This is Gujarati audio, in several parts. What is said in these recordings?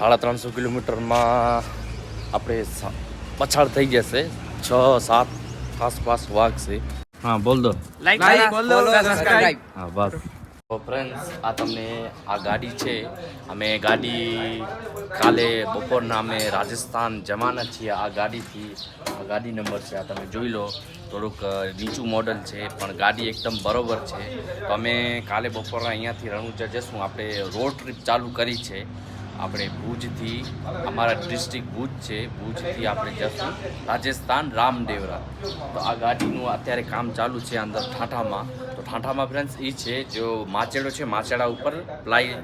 સાડા ત્રણસો કિલોમીટરમાં આપણે પછાડ થઈ જશે. છ સાત આસપાસ વાગશે હા બોલ દો. હા બસ. તો ફ્રેન્ડ્સ આ તમને આ ગાડી છે. અમે ગાડી કાલે બપોરના અમે રાજસ્થાન જવાના છીએ આ ગાડીથી. આ ગાડી નંબર છે આ તમે જોઈ લો. થોડુંક નીચું મોડલ છે પણ ગાડી એકદમ બરોબર છે. તો અમે કાલે બપોરના અહીંયાથી રણુજા જશું આપણે રોડ ટ્રીપ ચાલુ કરી છે. આપણે ભુજથી, અમારા ડિસ્ટ્રિક્ટ ભુજ છે, ભુજથી આપણે જશું. રાજસ્થાન રામદેવરા. તો આ ગાડીનું અત્યારે કામ ચાલુ છે અંદર ઠાઠામાં. તો ઠાઠામાં ફ્રેન્ડ્સ એ છે, જો માચેડો છે માચેડા ઉપર પ્લાય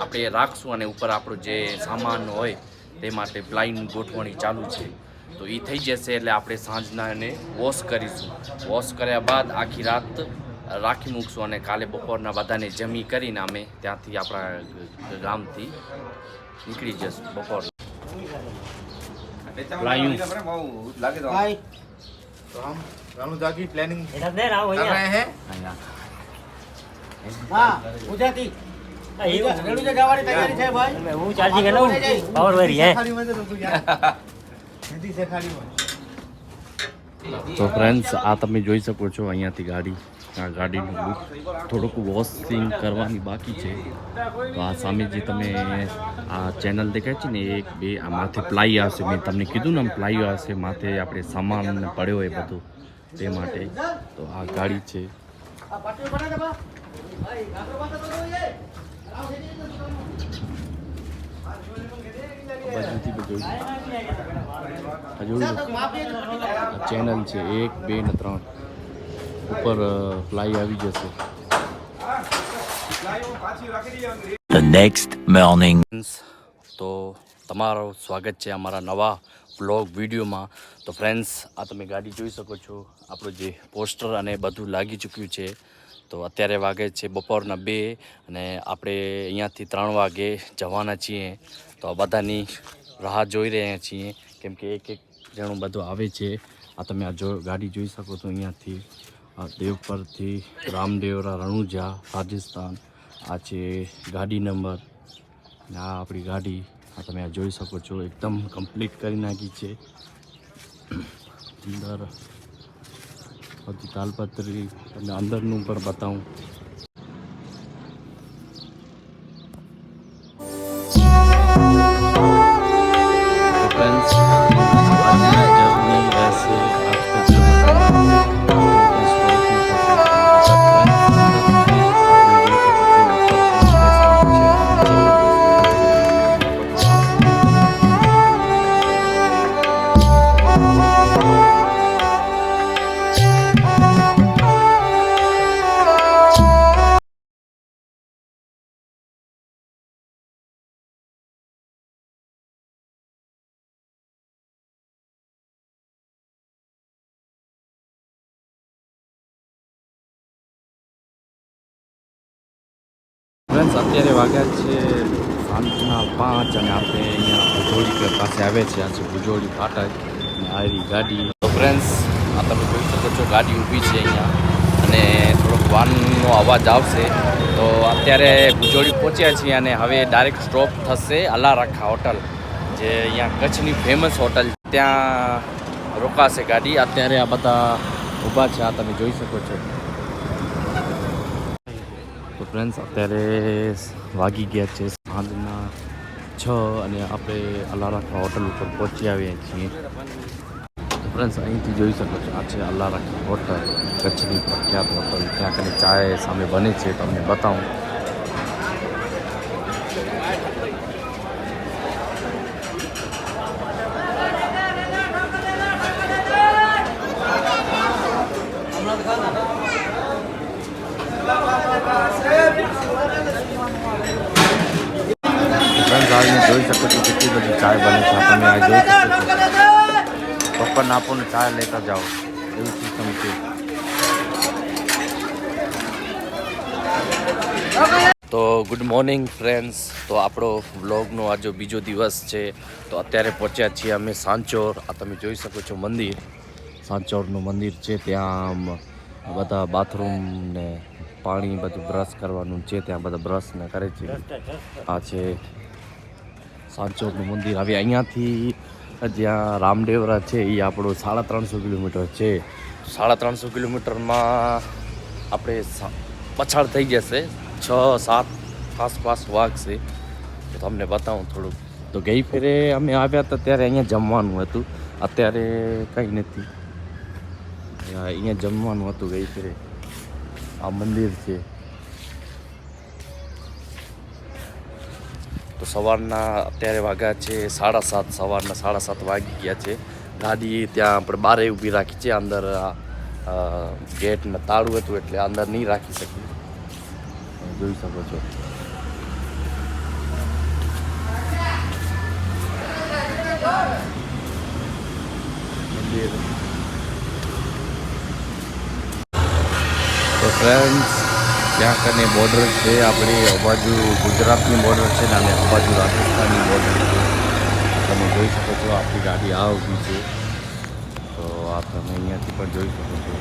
આપણે રાખશું અને ઉપર આપણો જે સામાન હોય તે માટે પ્લાયની ગોઠવણી ચાલુ છે. તો એ થઈ જશે એટલે આપણે સાંજના એને વોશ કરીશું. વોશ કર્યા બાદ આખી રાત રાખી મૂકશું અને કાલે બપોરના બધાને જમી કરીને અમે ત્યાંથી આપણા ગામથી નીકળી જશું બપોર. હું? વેરી તો ફ્રેન્ડ્સ આ તમે જોઈ શકો છો અહીંયાથી ગાડી. આ ગાડીનું લુક થોડુંક વોશિંગ કરવાની બાકી છે. તો આ સામે જે તમે આ ચેનલ દેખાય છે ને, એક, બે, આ માથે પ્લાય આવશે મેં તમને કીધું ને આમ પ્લાય આવશે માથે આપણે સામાન પડ્યો હોય બધું તે માટે. તો આ ગાડી છે આ પાટીઓ બના દે બા ભાઈ ગાતો બાતો તો એ આ બાજુથી બધું ચેનલ છે એક બે ને ત્રણ. ઉપર ફ્લાય આવી જશે. The next morning. તો તમારું સ્વાગત છે અમારા નવા બ્લોગ વિડીયોમાં. તો ફ્રેન્ડ્સ આ તમે ગાડી જોઈ શકો છો. આપણું જે પોસ્ટર અને બધું લાગી ચૂક્યું છે. તો અત્યારે વાગે છે બપોરના બે અને આપણે અહીંયાથી ત્રણ વાગે જવાના છીએ. તો આ બધાની રાહ જોઈ રહ્યા છીએ. કેમ કે એક એક જણું બધું આવે છે. આ તમે આ જો ગાડી જોઈ શકો છો અહીંયાથી. આ દેવપરથી રામદેવરા રણુજા, રાજસ્થાન. આ છે ગાડી નંબર. આ આપણી ગાડી આ તમે આ જોઈ શકો છો. એકદમ કમ્પ્લીટ કરી નાખી છે. અંદર બધી તાલપત્રી અને અંદરનું પણ બતાવું. અત્યારે વાગ્યા છે સાંજના પાંચ અને આપણે અહીંયા ભુજોડી પાસે આવે છે. આ છે ભુજોડી ફાટક અને આ ગાડી. તો ફ્રેન્ડ્સ આ તમે જોઈ શકો છો, ગાડી ઊભી છે અહીંયા. અને થોડોક વાનનો અવાજ આવશે. તો અત્યારે ભુજોડી પહોંચ્યા છીએ અને હવે ડાયરેક્ટ સ્ટોપ થશે અલારાખા હોટલ જે અહીંયા કચ્છની ફેમસ હોટલ ત્યાં રોકાશે ગાડી. અત્યારે આ બધા ઊભા છે, આ તમે જોઈ શકો છો. ફ્રેન્ડ્સ, અત્યારે વાગી ગયા છે સાંજના છ અને આપણે અલારાખા હોટલ ઉપર પહોંચી આવ્યા છીએ. તો ફ્રેન્ડ્સ, અહીંથી જોઈ શકો છો, આ છે અલારાખા હોટલ, કચ્છની પ્રખ્યાત હોટલ. ત્યાં કને ચાય સામે બને છે તમને બતાવું ફ્રેન્ડ્સ આવીને જોઈ શકો છો કેટલી બધી ચાય બને છે આ તમે આ જોઈ શકો છો આપણને ચા લેતા જાઓ. એવું સિસ્ટમ છે. તો ગુડ મોર્નિંગ ફ્રેન્ડ્સ તો આપણો વ્લોગનો આજે બીજો દિવસ છે તો અત્યારે પહોંચ્યા છીએ અમે સાંચોર. આ તમે જોઈ શકો છો મંદિર. સાંચોરનું મંદિર છે ત્યાં બધા બાથરૂમ ને પાણી બધું બ્રશ કરવાનું છે ત્યાં બધા બ્રશ ને કરે છે. આ છે સાંચોરનું મંદિર. હવે અહીંયાથી જ્યાં રામદેવરા છે એ આપણું સાડા ત્રણસો કિલોમીટર છે. સાડા ત્રણસો કિલોમીટરમાં આપણે પછાડ થઈ જશે. છ, સાત આસપાસ વાગશે તો તમને બતાવું થોડુંક. તો ગઈ ફેરે અમે આવ્યા હતા ત્યારે અહીંયા જમવાનું હતું. અત્યારે કંઈ નથી. અહીંયા જમવાનું હતું ગઈ ફેરે. આ મંદિર છે. સવારના અત્યારે વાગ્યા છે સાડા સાત, સવારના સાડા સાત વાગી ગયા છે. ગાડી ત્યાં આપણે બારે ઊભી રાખી છે, અંદર ગેટને તાળું હતું એટલે અંદર નહીં રાખી શકી જોઈ શકો છો. તો ફ્રેન્ડ્સ ત્યાં કને બોર્ડર છે, આપણી અબાજુ ગુજરાતની બોર્ડર છે ને, અને અબાજુ રાજસ્થાનની બોર્ડર છે. તમે જોઈ શકો છો, આપણી ગાડી આ ઊભી છે. તો આ તમે અહીંયાથી પણ જોઈ શકો છો.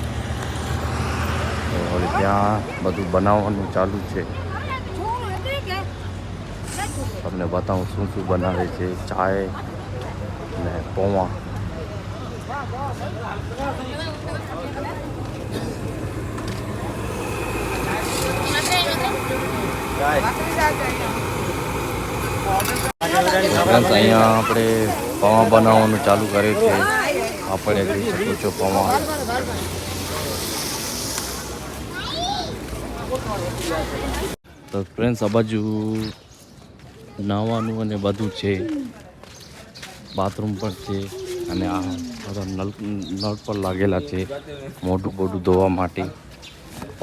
તો હવે ત્યાં બધું બનાવવાનું ચાલુ છે. તમને બતાવું શું શું બનાવે છે, ચાય ને પૌવા. અહીંયા આપણે પૌવા બનાવવાનું ચાલુ કરે છે. આપણે જોઈ શકો છો પૌવા. તો ફ્રેન્ડ્સ, આ બાજુ નાહવાનું અને બધું છે. બાથરૂમ પણ છે અને આ બધા નળ નળ પર લાગેલા છે મોઢું બોઢું ધોવા માટે.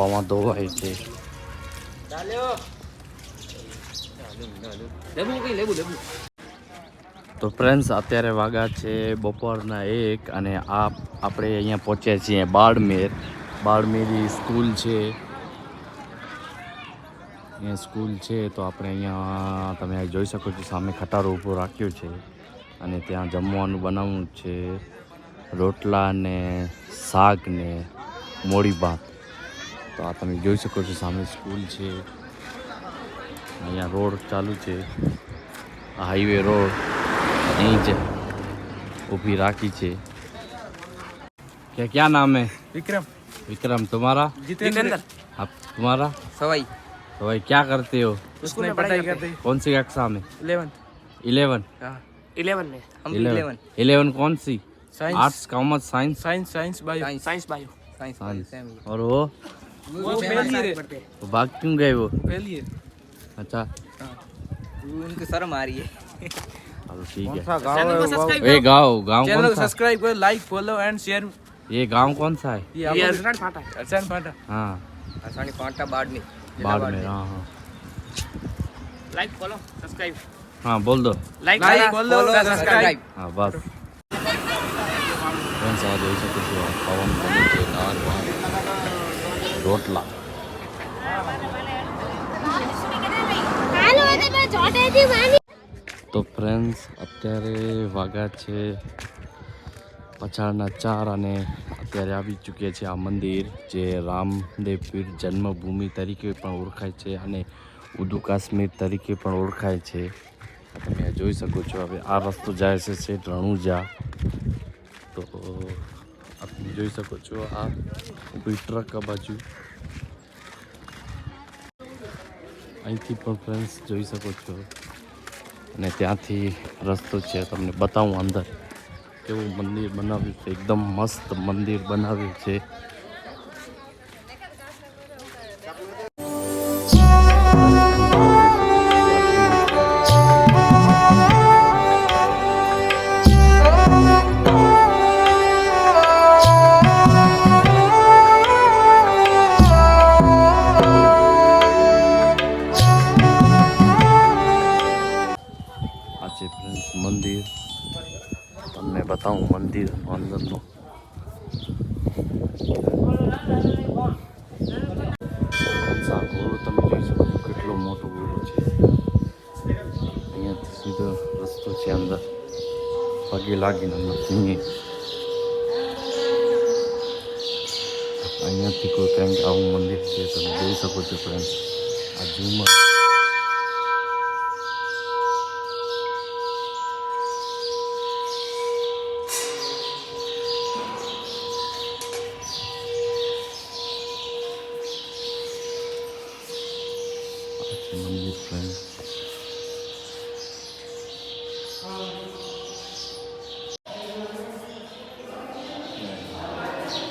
પૌવા ધોવાય છે. તો ફ્રેન્ડ્સ અત્યારે વાગા છે બપોરના એક અને આ આપણે અહીંયા પહોંચ્યા છીએ બાળમેર બાળમેરી સ્કૂલ છે. અહીંયા સ્કૂલ છે તો આપણે અહીંયા તમે જોઈ શકો છો સામે ખટારો ઊભો રાખ્યો છે અને ત્યાં જમવાનું બનાવવું છે. રોટલા ને શાક ને મોડી ભાત. તો આ તમે જોઈ શકો છો સામે સ્કૂલ છે અહીંયા રોડ ચાલુ છે આ હાઈવે રોડ અહીં જ ऊपी राखी छे क्या क्या नाम है विक्रम विक्रम तुम्हारा जितेंद्र आप तुम्हारा सवाई तो भाई क्या करते हो स्कूल में पढ़ाई करते कौन सी कक्षा में इलेवन इलेवन इलेवन में हम इलेवन इलेवन कौन सी science arts commerce science science science bio science bio science और वो वो पहली भाग क्यों गए वो अच्छा उनको शर्म आ है चलो सब्सक्राइब गांव गांव चैनल को सब्सक्राइब करो लाइक फॉलो एंड शेयर ये गांव कौन सा है ये अरसान फाटा अरसान फाटा हां अरसान फाटा बाड़मेर बाड़मेर हां हां लाइक फॉलो सब्सक्राइब हाँ बोल दो लाइक लाइक बोल दो सब्सक्राइब हाँ बस फ्रेंड्स आज ऐसा कुछ पवन कमल के नार રોટલા. તો ફ્રેન્ડ્સ અત્યારે વાગા છે પછાડના ચાર અને અત્યારે આવી ચૂક્યા છે આ મંદિર, જે રામદેવપીર જન્મભૂમિ તરીકે પણ ઓળખાય છે અને ઉદુ કાશ્મીર તરીકે પણ ઓળખાય છે. તમે જોઈ શકો છો, હવે આ રસ્તો જાય છે રણુજા. તો તમે જોઈ શકો છો આ ઊભી ટ્રક આ બાજુ. અહીંથી પણ ફ્રેન્ડ્સ જોઈ શકો છો. અને ત્યાંથી રસ્તો છે, તમને બતાવું અંદર. કેવું મંદિર બનાવ્યું છે, એકદમ મસ્ત મંદિર બનાવ્યું છે. pagi lagi nanas ini hanya tiku tank awang mandi sih tapi jadi sabu cepren ajuma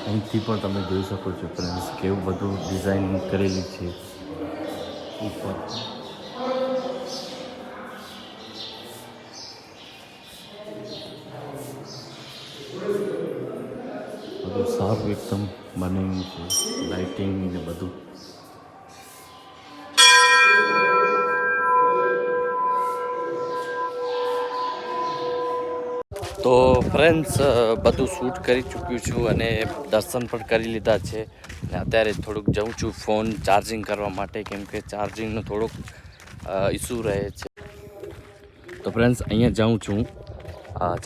અહીંથી પણ તમે જોઈ શકો છો ફ્રેન્ડ્સ કેવું બધું ડિઝાઇન કરેલી છે. ઉપર. બધું સારું એકદમ બનેલું છે લાઇટિંગ ને બધું. તો ફ્રેન્ડ્સ બધું શૂટ કરી ચૂક્યું છું અને દર્શન પણ કરી લીધા છે. અને અત્યારે થોડુંક જઉં છું ફોન ચાર્જિંગ કરવા માટે, કેમ કે ચાર્જિંગનો થોડોક ઇસ્યુ રહે છે. તો ફ્રેન્ડ્સ, અહીંયા જાઉં છું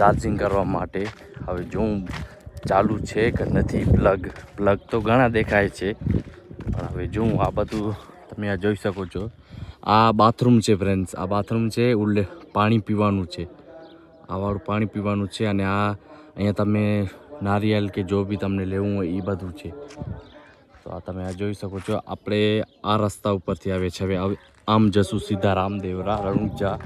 ચાર્જિંગ કરવા માટે. હવે જોઉં ચાલુ છે કે નથી પ્લગ પ્લગ તો ઘણા દેખાય છે. પણ હવે જોઉં આ બધું તમે આ જોઈ શકો છો. આ બાથરૂમ છે ફ્રેન્ડ્સ, આ બાથરૂમ છે, ઉલ્લે, પાણી પીવાનું છે. આ વાળું પાણી પીવાનું છે અને આ અહીંયા તમે નારિયેલ કે જો બી તમને લેવું હોય એ બધું છે. તો આ તમે આ જોઈ શકો છો. આપણે આ રસ્તા ઉપરથી આવે છે. હવે આમ જશું સીધા રામદેવરા, રણુજા.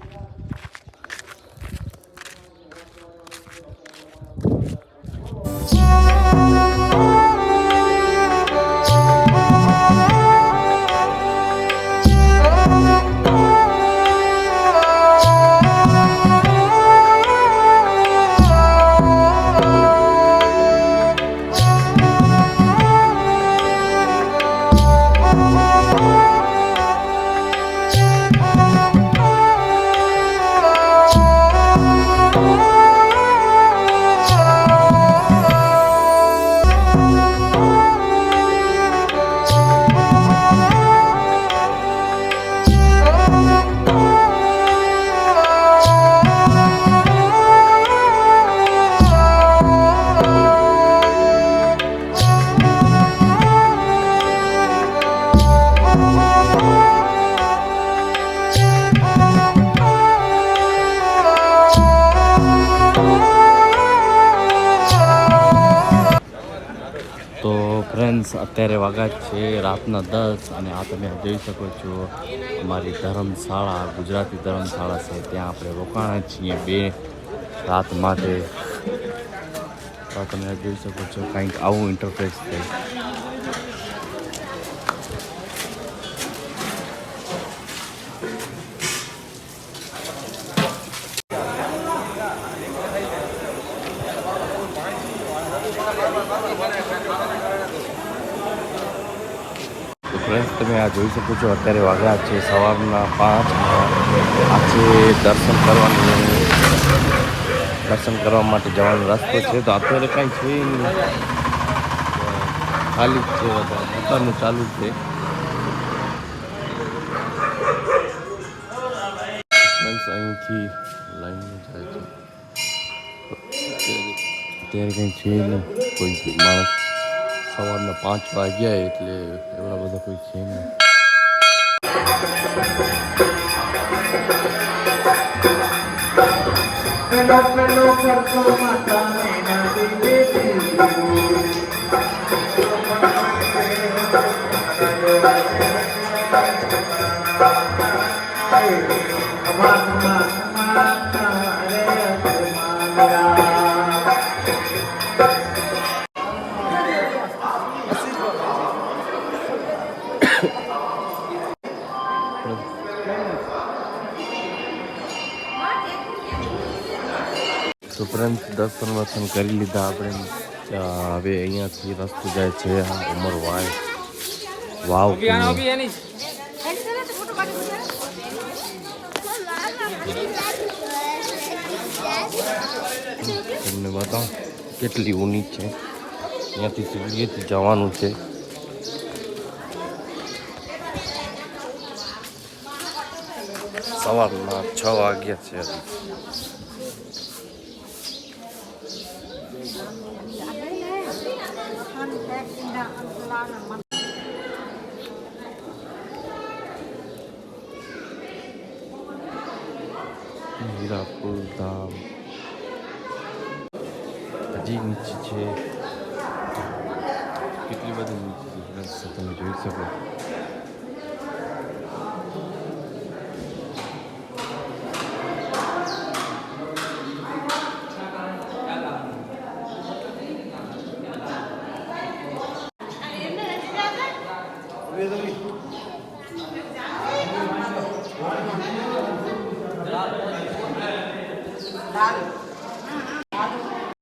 અત્યારે વાગા છે, રાતના દસ અને આ તમે જોઈ શકો છો, અમારી ધર્મશાળા, ગુજરાતી ધર્મશાળા છે, ત્યાં આપણે રોકાણા છીએ બે રાત માટે. તમે જોઈ શકો છો, કંઈક આવું ઇન્ટરફેસ છે. ફ્રેન્ડ્સ, તમે આ જોઈ શકો છો, અત્યારે વાગ્યા છે સવારના પાંચ. આજે દર્શન કરવાનું, દર્શન કરવા માટે જવાનો રસ્તો છે. તો અત્યારે કાંઈ છે નહીં. ખાલી જ છે બધા. ચાલુ છે. અહીંથી લાઈન જાય છે. અત્યારે કંઈ છે નહીં. કોઈ માણસ સવારના પાંચ વાગ્યા એટલે એવડા બધા કોઈ છે નહીં. તો ફ્રેન્ડ દર્શન વર્શન કરી લીધા આપણે. હવે અહીંયાથી રસ્તો જાય છે આ ઉમર વાય. વાવ. તમને બતાવું કેટલી ઊની છે. અહીંયાથી સીડીએથી જવાનું છે. સવારના છ વાગ્યા છે છે. કેટલી બધી તમે જોઈ શકો